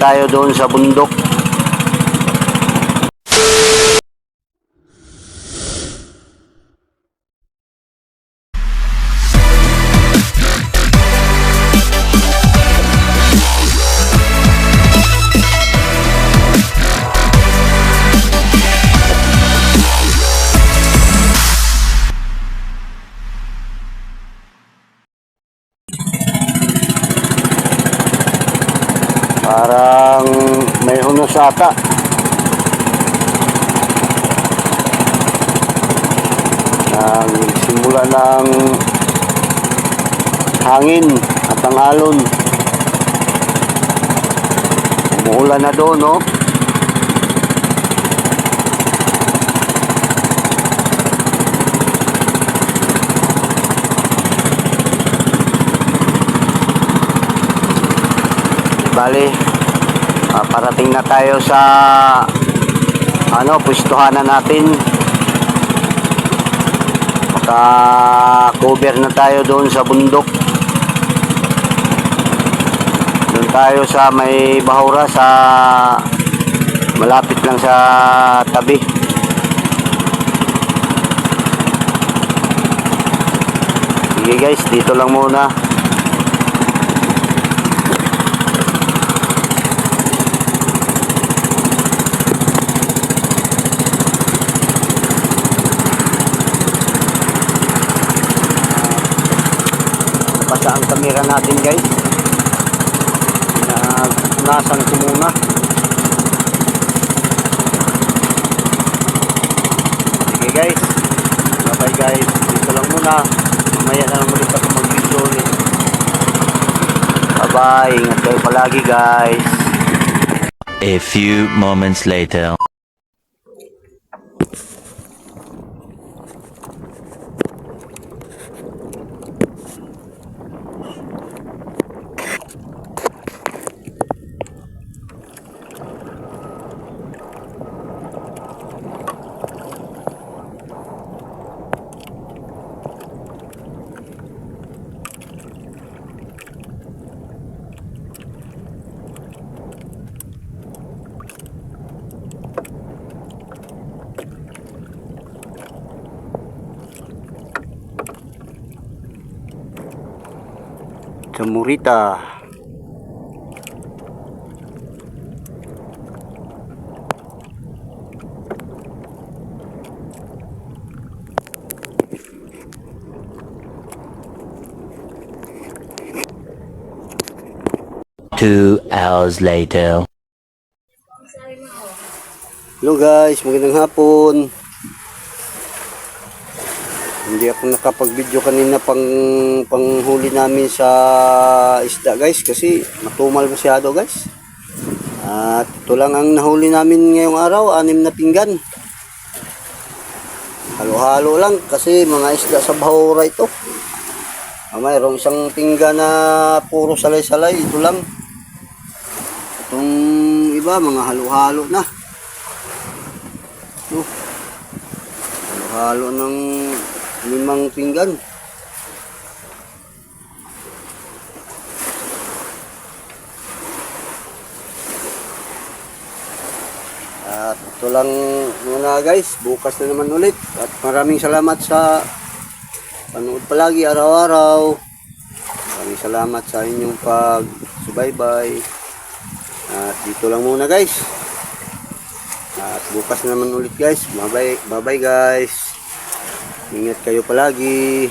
tayo doon sa bundok. Parang may unos ata. Nagsimula ng hangin at ang alon. Umuulan na doon, no? Bali, ah, parating na tayo sa ano, pwestuhan na natin. Maka-cover na tayo doon sa bundok. Doon tayo sa may bahura sa malapit lang sa tabi. Sige guys, dito lang muna. Basa ang kamera natin guys. Nasan ko muna. Sige guys. Bye bye guys. Dito lang muna. Mamaya na lang ulit ako mag video ulit. Bye bye ingat kayo palagi guys. A few moments later. Chamurita Two hours later. Hello guys, magandang hapon. Hindi ako nakapag-video kanina pang panghuli namin sa isda guys kasi matumal masyado guys. At ito lang ang nahuli namin ngayong araw, anim na pinggan. Halo-halo lang kasi mga isda sa bahura ito. Ah, mayroong isang pinggan na puro salay-salay, ito lang. Itong iba, mga halo-halo na. Oh. Halo ng limang pinggan. At ito lang muna guys. Bukas na naman ulit. At maraming salamat sa panood palagi araw-araw. Maraming salamat sa inyong pag subaybay. At dito lang muna guys. At bukas na naman ulit guys. Bye bye, bye, -bye guys. Ingat kayo palagi.